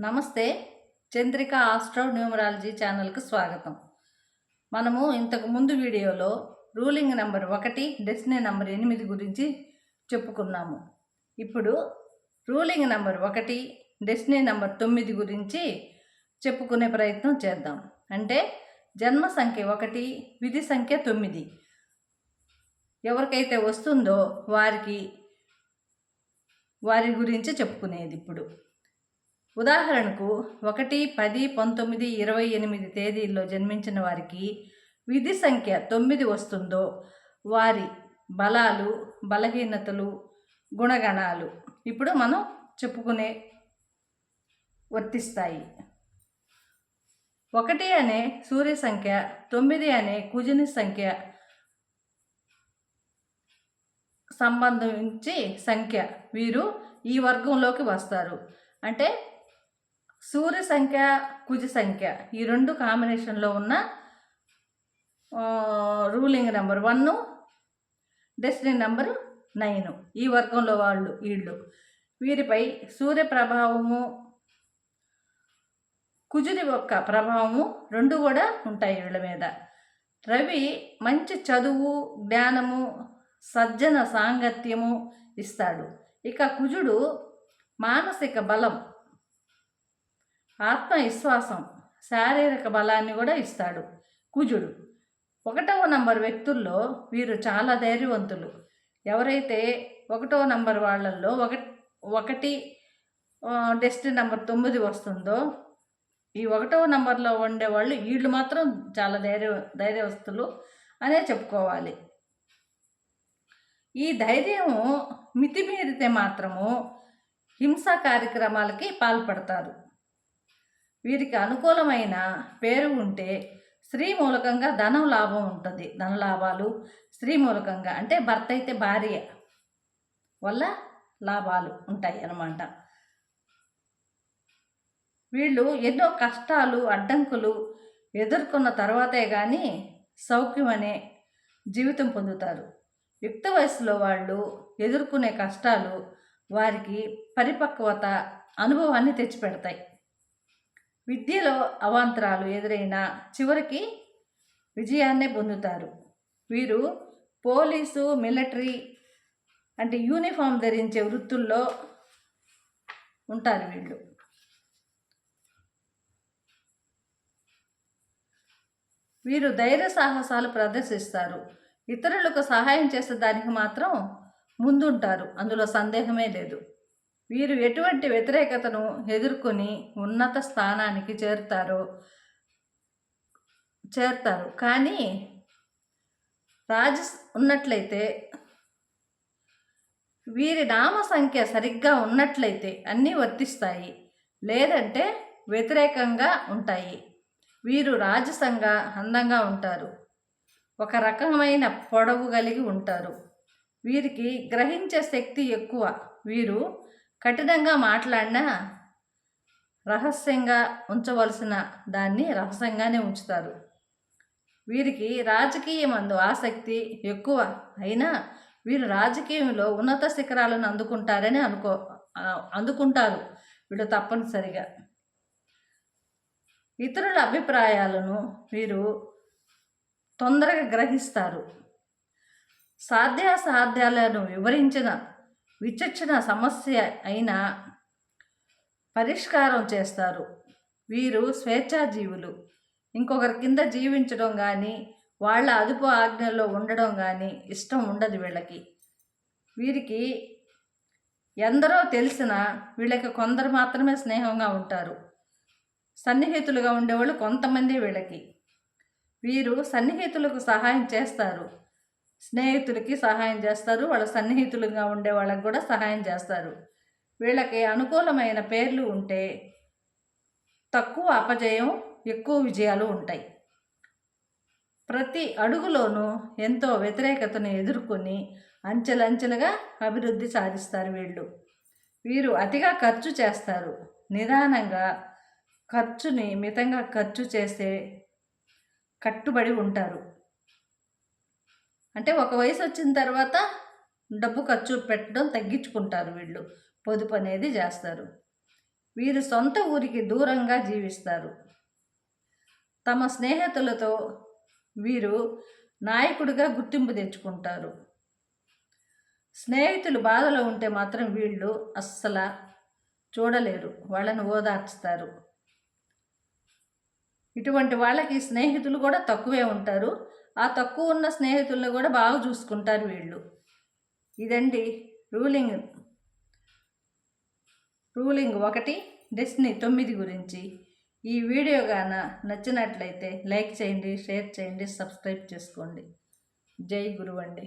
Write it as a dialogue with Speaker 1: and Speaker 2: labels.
Speaker 1: నమస్తే Chandrika astro numerology ఛానల్కు స్వాగతం. మనము ఇంతకు ముందు వీడియోలో రూలింగ్ నెంబర్ ఒకటి డెస్టినీ నెంబర్ ఎనిమిది గురించి చెప్పుకున్నాము. ఇప్పుడు రూలింగ్ నెంబర్ ఒకటి డెస్టినీ నెంబర్ తొమ్మిది గురించి చెప్పుకునే ప్రయత్నం చేద్దాం. అంటే జన్మ సంఖ్య ఒకటి విధి సంఖ్య తొమ్మిది. ఎవరికైతే వస్తుందో వారికి వారి గురించి చెప్పుకునేది ఇప్పుడు. ఉదాహరణకు ఒకటి పది పంతొమ్మిది ఇరవై ఎనిమిది తేదీల్లో జన్మించిన వారికి విధి సంఖ్య తొమ్మిది వస్తుందో వారి బలాలు బలహీనతలు గుణగణాలు ఇప్పుడు మనం చెప్పుకునే వర్తిస్తాయి. ఒకటి అనే సూర్య సంఖ్య తొమ్మిది అనే కుజుని సంఖ్య సంబంధించి సంఖ్య వీరు ఈ వర్గంలోకి వస్తారు. అంటే సూర్య సంఖ్య కుజ సంఖ్య ఈ రెండు కాంబినేషన్లో ఉన్న ruling number one destiny number nine. ఈ వర్గంలో వాళ్ళు వీళ్ళు. వీరిపై సూర్య ప్రభావము కుజుని యొక్క ప్రభావము రెండు కూడా ఉంటాయి వీళ్ళ మీద. రవి మంచి చదువు జ్ఞానము సజ్జన సాంగత్యము ఇస్తాడు. ఇక కుజుడు మానసిక బలం ఆత్మవిశ్వాసం శారీరక బలాన్ని కూడా ఇస్తాడు. కుజుడు. ఒకటవ నంబర్ వ్యక్తుల్లో వీరు చాలా ధైర్యవంతులు. ఎవరైతే ఒకటవ నంబర్ వాళ్ళల్లో ఒక ఒకటి డెస్టినీ నెంబర్ తొమ్మిది వస్తుందో ఈ ఒకటవ నంబర్లో ఉండేవాళ్ళు వీళ్ళు మాత్రం చాలా ధైర్య ధైర్యవస్తులు అనే చెప్పుకోవాలి. ఈ ధైర్యము మితిమీరితే మాత్రము హింసా కార్యక్రమాలకి పాల్పడతారు. వీరికి అనుకూలమైన పేరు ఉంటే స్త్రీ మూలకంగా ధనం లాభం ఉంటుంది. ధన లాభాలు స్త్రీ మూలకంగా అంటే భర్త అయితే భార్య వల్ల లాభాలు ఉంటాయి అన్నమాట. వీళ్ళు ఎన్నో కష్టాలు అడ్డంకులు ఎదుర్కొన్న తర్వాతే కానీ సౌఖ్యం అనే జీవితం పొందుతారు. యుక్త వయసులో వాళ్ళు ఎదుర్కొనే కష్టాలు వారికి పరిపక్వత అనుభవాన్ని తెచ్చిపెడతాయి. విద్యలో అవాంతరాలు ఎదురైనా చివరికి విజయాన్నే పొందుతారు. వీరు పోలీసు మిలిటరీ అంటే యూనిఫామ్ ధరించే వృత్తుల్లో ఉంటారు వీళ్ళు. వీరు ధైర్య సాహసాలు ప్రదర్శిస్తారు. ఇతరులకు సహాయం చేసే దానికి మాత్రం ముందుంటారు. అందులో సందేహమే లేదు. వీరు ఎటువంటి వ్యతిరేకతను ఎదుర్కొని ఉన్నత స్థానానికి చేరుతారో చేరుతారు. కానీ రాజ ఉన్నట్లయితే వీరి నామ సంఖ్య సరిగ్గా ఉన్నట్లయితే అన్నీ వర్తిస్తాయి. లేదంటే వ్యతిరేకంగా ఉంటాయి. వీరు రాజసంగా అందంగా ఉంటారు. ఒక రకమైన పొడవు కలిగి ఉంటారు. వీరికి గ్రహించే శక్తి ఎక్కువ. వీరు కఠినంగా మాట్లాడినా రహస్యంగా ఉంచవలసిన దాన్ని రహస్యంగానే ఉంచుతారు. వీరికి రాజకీయమందు ఆసక్తి ఎక్కువ అయినా వీరు రాజకీయంలో ఉన్నత శిఖరాలను అందుకుంటారని అనుకో అందుకుంటారు. వీళ్ళు తప్పనిసరిగా. ఇతరుల అభిప్రాయాలను వీరు తొందరగా గ్రహిస్తారు. సాధ్యాసాధ్యాలను వివరించిన విచక్షణ సమస్య అయినా పరిష్కారం చేస్తారు. వీరు స్వేచ్ఛాజీవులు. ఇంకొకరి కింద జీవించడం కానీ వాళ్ళ అదుపు ఆజ్ఞలో ఉండడం కానీ ఇష్టం ఉండదు వీళ్ళకి. వీరికి ఎందరో తెలిసిన వీళ్ళకి కొందరు మాత్రమే స్నేహంగా ఉంటారు. సన్నిహితులుగా ఉండేవాళ్ళు కొంతమంది వీళ్ళకి. వీరు సన్నిహితులకు సహాయం చేస్తారు. స్నేహితులకి సహాయం చేస్తారు. వాళ్ళ సన్నిహితులుగా ఉండే వాళ్ళకి కూడా సహాయం చేస్తారు. వీళ్ళకి అనుకూలమైన పేర్లు ఉంటే తక్కువ అపజయం ఎక్కువ విజయాలు ఉంటాయి. ప్రతి అడుగులోనూ ఎంతో వ్యతిరేకతను ఎదుర్కొని అంచెలంచెలుగా అభివృద్ధి సాధిస్తారు వీళ్ళు. వీరు అతిగా ఖర్చు చేస్తారు. నిదానంగా ఖర్చుని మితంగా ఖర్చు చేసే కట్టుబడి ఉంటారు. అంటే ఒక వయసు వచ్చిన తర్వాత డబ్బు ఖర్చు పెట్టడం తగ్గించుకుంటారు వీళ్ళు. పొదుపు అనేది చేస్తారు. వీరు సొంత ఊరికి దూరంగా జీవిస్తారు. తమ స్నేహితులతో వీరు నాయకుడిగా గుర్తింపు తెచ్చుకుంటారు. స్నేహితులు బాధలో ఉంటే మాత్రం వీళ్ళు అస్సలు చూడలేరు. వాళ్ళని ఓదార్చుతారు. ఇటువంటి వాళ్ళకి స్నేహితులు కూడా తక్కువే ఉంటారు. ఆ తక్కువ ఉన్న స్నేహితులను కూడా బాగా చూసుకుంటారు వీళ్ళు. ఇదండి రూలింగ్. రూలింగ్ ఒకటి డెస్టినీ తొమ్మిది గురించి. ఈ వీడియో గాన నచ్చినట్లయితే లైక్ చేయండి షేర్ చేయండి సబ్స్క్రైబ్ చేసుకోండి. జై గురువండి.